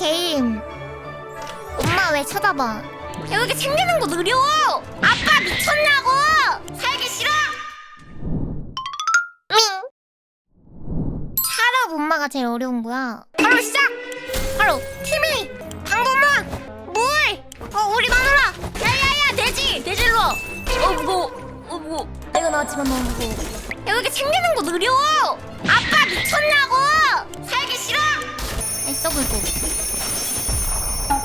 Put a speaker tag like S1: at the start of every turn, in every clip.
S1: 게임. 엄마 왜 쳐다봐? 이렇게 챙기는 거 느려? 아빠 미쳤냐고! 살기 싫어! 밍! 차라 엄마가 제일 어려운 거야. 바로 시작! 바로 팀이! 방법만! 물! 어 우리 마누라! 야야야 돼지! 돼지로! 어 무거워 어 무거워 내가 나왔지만 너무 무거워 야 챙기는 거 느려! 아빠 미쳤냐고! 살기 싫어! 아이 썩을 거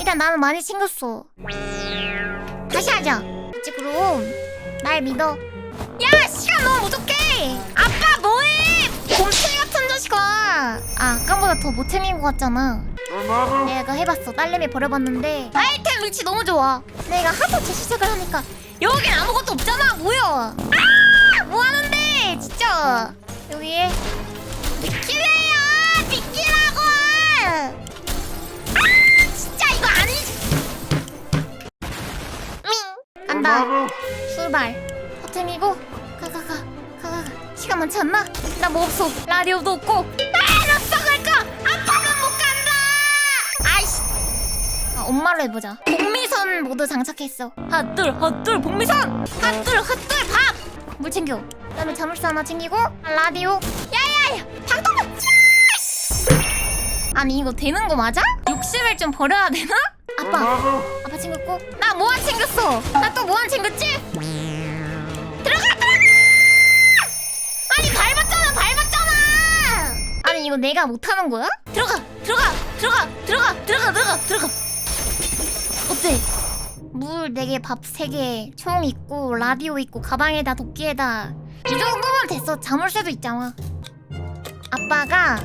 S1: 일단 나는 많이 챙겼어. 다시 하자. 이제 그럼 날 믿어. 야 시간 너무 부족해. 아빠 뭐해? 곰탱이 같은 자식아. 아 아까보다 더 못 챙긴 것 같잖아. 내가 해봤어. 딸내미 버려봤는데. 아이템 위치 너무 좋아. 내가 하도 재시작을 하니까 여긴 아무것도 없잖아. 뭐야? 아 뭐하는데? 진짜. 여기에 비키래요. 비키라고 간다. 출발. 버튼이고 가가가 가가가. 시간 많지 않나? 나 뭐 없어. 라디오도 없고. 아나 썩을까? 아빠는 못 간다! 아이씨. 아, 엄마로 해보자. 복미선 모두 장착했어. 핫둘 핫둘 복미선! 핫둘 핫둘 밥 물 챙겨. 그다음에 자물쇠 하나 챙기고 라디오. 야야야 방독면 아니 이거 되는 거 맞아? 욕심을 좀 버려야 되나? 아빠 아빠 챙겼고? 나 뭐한 챙겼어? 나 또 뭐한 챙겼지? 들어가 들어가 아니 밟았잖아 밟았잖아! 아니 이거 내가 못하는 거야? 들어가 들어가 들어가 들어가 들어가 들어가 들어가. 어때? 물 4개, 밥 3개, 총 있고 라디오 있고 가방에다 도끼에다. 이 정도면 됐어. 자물쇠도 있잖아. 아빠가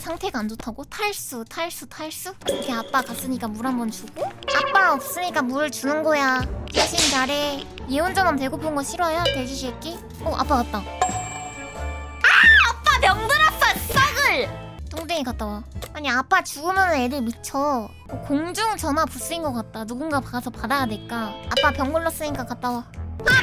S1: 상태가 안 좋다고? 탈수 탈수 탈수? 이렇게 아빠 갔으니까 물 한 번 주고? 아빠 없으니까 물 주는 거야. 대신 잘해. 얘 혼자만 배고픈 거 싫어요? 돼지 새끼? 어 아빠 왔다. 아 아빠 병들었어 썩을! 똥땡이 갔다 와. 아니 아빠 죽으면 애들 미쳐. 어, 공중 전화 부스인 것 같다. 누군가 가서 받아야 될까? 아빠 병 걸렸으니까 갔다 와아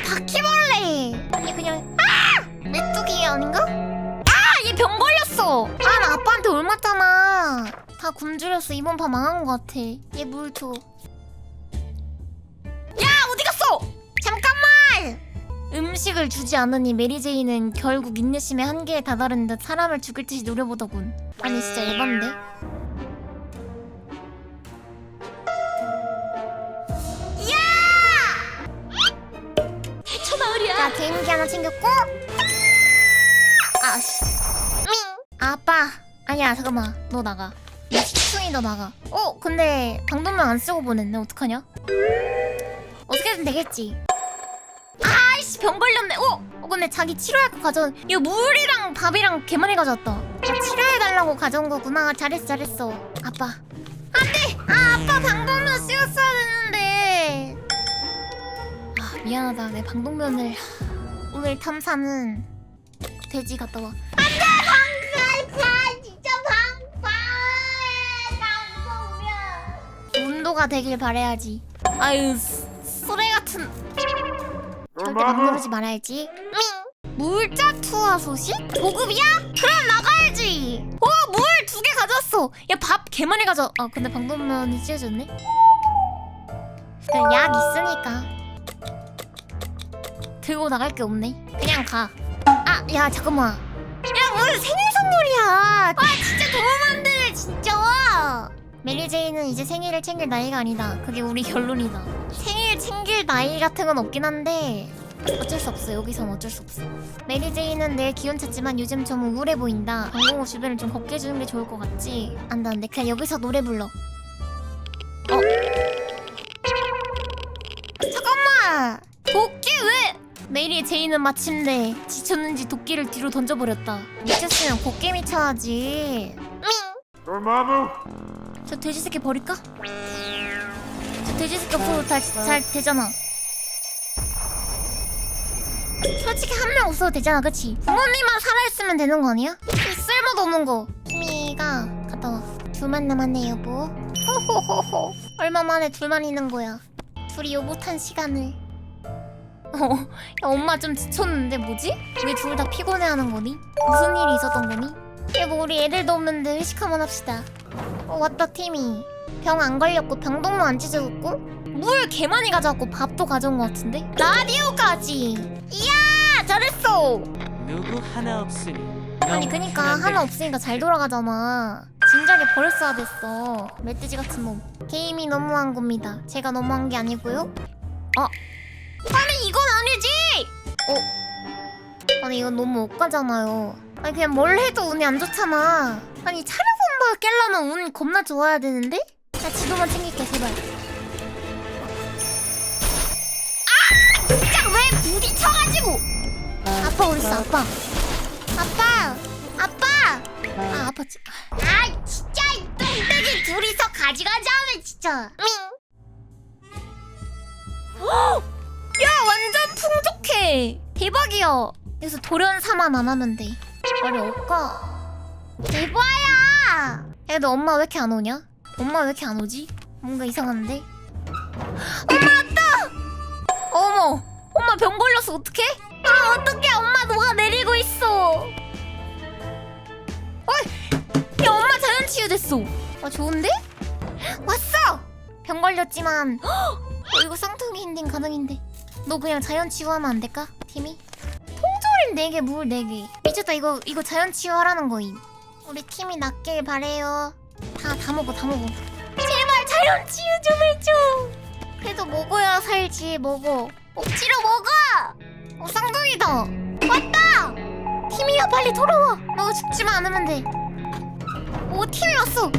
S1: 바퀴벌레! 아니 그냥 아! 메뚜기 아닌가? 아얘 병 걸 렸어 아 나 아빠한테 옮았잖아 다 굶주렸어 이번 판 망한 것 같아 얘 물 줘. 야 어디 갔어? 잠깐만 음식을 주지 않으니 메리제이는 결국 인내심의 한계에 다다른 듯 사람을 죽일 듯이 노려보더군 아니 진짜!
S2: 해초마을이야.
S1: 자 개인기 하나 챙겼고 아씨 밍 아빠 아니야 잠깐만. 너 나가. 너 시충이 너 나가. 어 근데 방독면 안 쓰고 보냈네. 어떡하냐? 어떻게든 되겠지. 아이씨 병 걸렸네. 어? 어 근데 자기 치료할 거 가져온 이거 물이랑 밥이랑 개 많이 가져왔다. 아, 치료해달라고 가져온 거구나. 잘했어 잘했어. 아빠. 안돼 아 아빠 방독면 쓰였어야 되는데. 아 미안하다. 내 방독면을 오늘 탐사는 돼지 갔다. 와 온도가 되길 바래야지 아유 쓰- 쓰레 같은 절대 막 누르지 말아야지 밍 물자 투하 소식? 보급이야? 그럼 나가야지 어 물 두 개 가져왔어 야 밥개 많이 가져 아 근데 방독면이 찢어졌네 그냥 약 있으니까 들고 나갈 게 없네. 그냥 가. 아, 야, 잠깐만. 야, 무슨 생일 선물이야. 아, 진짜 진짜. 메리제이는 이제 생일을 챙길 나이가 아니다. 그게 우리 결론이다. 생일 챙길 나이 같은 건 없긴 한데 어쩔 수 없어. 여기선 어쩔 수 없어. 메리제이는 내일 기운 찼지만 요즘 좀 우울해 보인다. 방공호 주변을 좀 걷게 해주는 게 좋을 것 같지? 안 돼, 안 돼. 그냥 여기서 노래 불러. 어? 잠깐만! 도끼 왜? 메리 제이는 마침내 지쳤는지 도끼를 뒤로 던져버렸다. 미쳤으면 곡괭이 쳐야지. 밍!
S3: dormammu,
S1: 저 돼지 새끼 버릴까? 저 돼지 새끼 없어도 다, 잘 되잖아. 솔직히 한 명 없어도 되잖아, 그치? 부모님만 살아있으면 되는 거 아니야? 이 쓸모도 없는 거. 희미가 갔다 와. 둘만 남았네, 여보. 호호호호. 얼마 만에 둘만 있는 거야. 둘이 오붓한 시간을. 어, 야, 엄마 좀 지쳤는데 뭐지? 왜둘다 피곤해하는 거니? 무슨 일이 있었던 거니? 그리고 우리 애들도 없는데 회식 한번 합시다. 어 왔다 팀이. 병 안 걸렸고 병동도 안 찢어졌고 물 개 많이 가져왔고 밥도 가져온 것 같은데 라디오까지. 이야 잘했어.
S2: 누구 하나 없으니
S1: 아니 그니까. 하나 없으니까 잘 돌아가잖아. 진작에 버렸어야 됐어. 멧돼지 같은 놈. 게임이 너무한 겁니다. 제가 너무한 게 아니고요. 어? 아니 이건 아니지. 어? 아니 이건 너무 억까잖아요. 아니 그냥 뭘 해도 운이 안 좋잖아. 아니 차려 본다 깰려면 운 겁나 좋아야 되는데? 나 지도만 챙길게 제발. 아! 진짜 왜 부딪혀가지고! 아빠 어딨어 아빠. 아빠! 아빠! 아 아빠 지... 아 진짜 이 똥돼지 둘이서 가져가자면 진짜 밍! 야 완전 풍족해 대박이야 여기서 돌연 사만 안 하면 돼 말이 없까 대박이야 야너 엄마 왜 이렇게 안 오냐? 엄마 왜 이렇게 안 오지? 뭔가 이상한데? 엄마 왔다! 어머 엄마 병 걸렸어 어떡해? 아 어떡해 엄마 녹아 내리고 있어 어이 야 엄마 자연 치유됐어 아 좋은데? 왔어 병 걸렸지만 어, 이거 쌍둥이 힌딩 가능인데 너 그냥 자연 치유하면 안 될까? 팀이? 통조림 4개 물 4개 미쳤다 이거 이거 자연 치유하라는 거임 우리 팀이 낫길 바래요. 다 다 먹어 다 먹어. 제발 자연 치유 좀 해줘. 그래도 먹어야 살지 먹어. 억지로 먹어! 어 쌍둥이다. 왔다! 팀이야 빨리 돌아와. 너 죽지만 않으면 돼 오 팀이 왔어.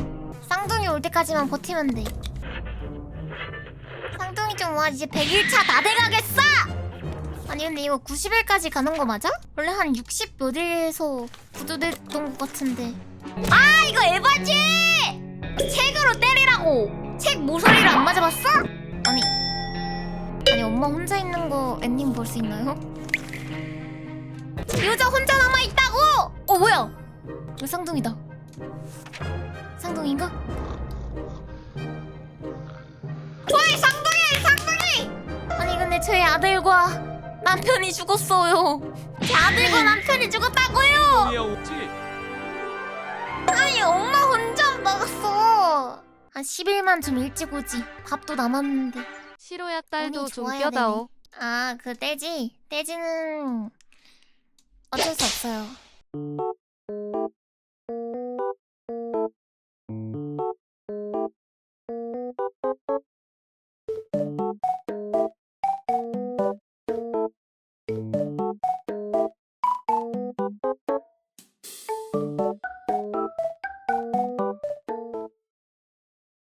S1: 쌍둥이 올 때까지만 버티면 돼. 쌍둥이 좀 와 이제 100일차 다 돼가겠어 아니 근데 이거 90일까지 가는 거 맞아? 원래 한 60몇 일에서 구조됐던 것 같은데 아 이거 에바지 책으로 때리라고 책 모서리를 안 맞아봤어? 아니 아니 엄마 혼자 있는 거 엔딩 볼 수 있나요? 여자 혼자 남아 있다고! 어 뭐야? 이거 쌍둥이다. 쌍둥이인가? 저희 쌍둥이 쌍둥이! 아니 근데 저희 아들과 남편이 죽었어요. 제 아들과 남편이 죽었다고요. 아니 엄마 혼자 먹었어. 한 10일만 좀 일찍 오지. 밥도 남았는데.
S3: 시로야 딸도 좀 껴다오.
S1: 아, 그 떼지? 떼지는 어쩔 수 없어요.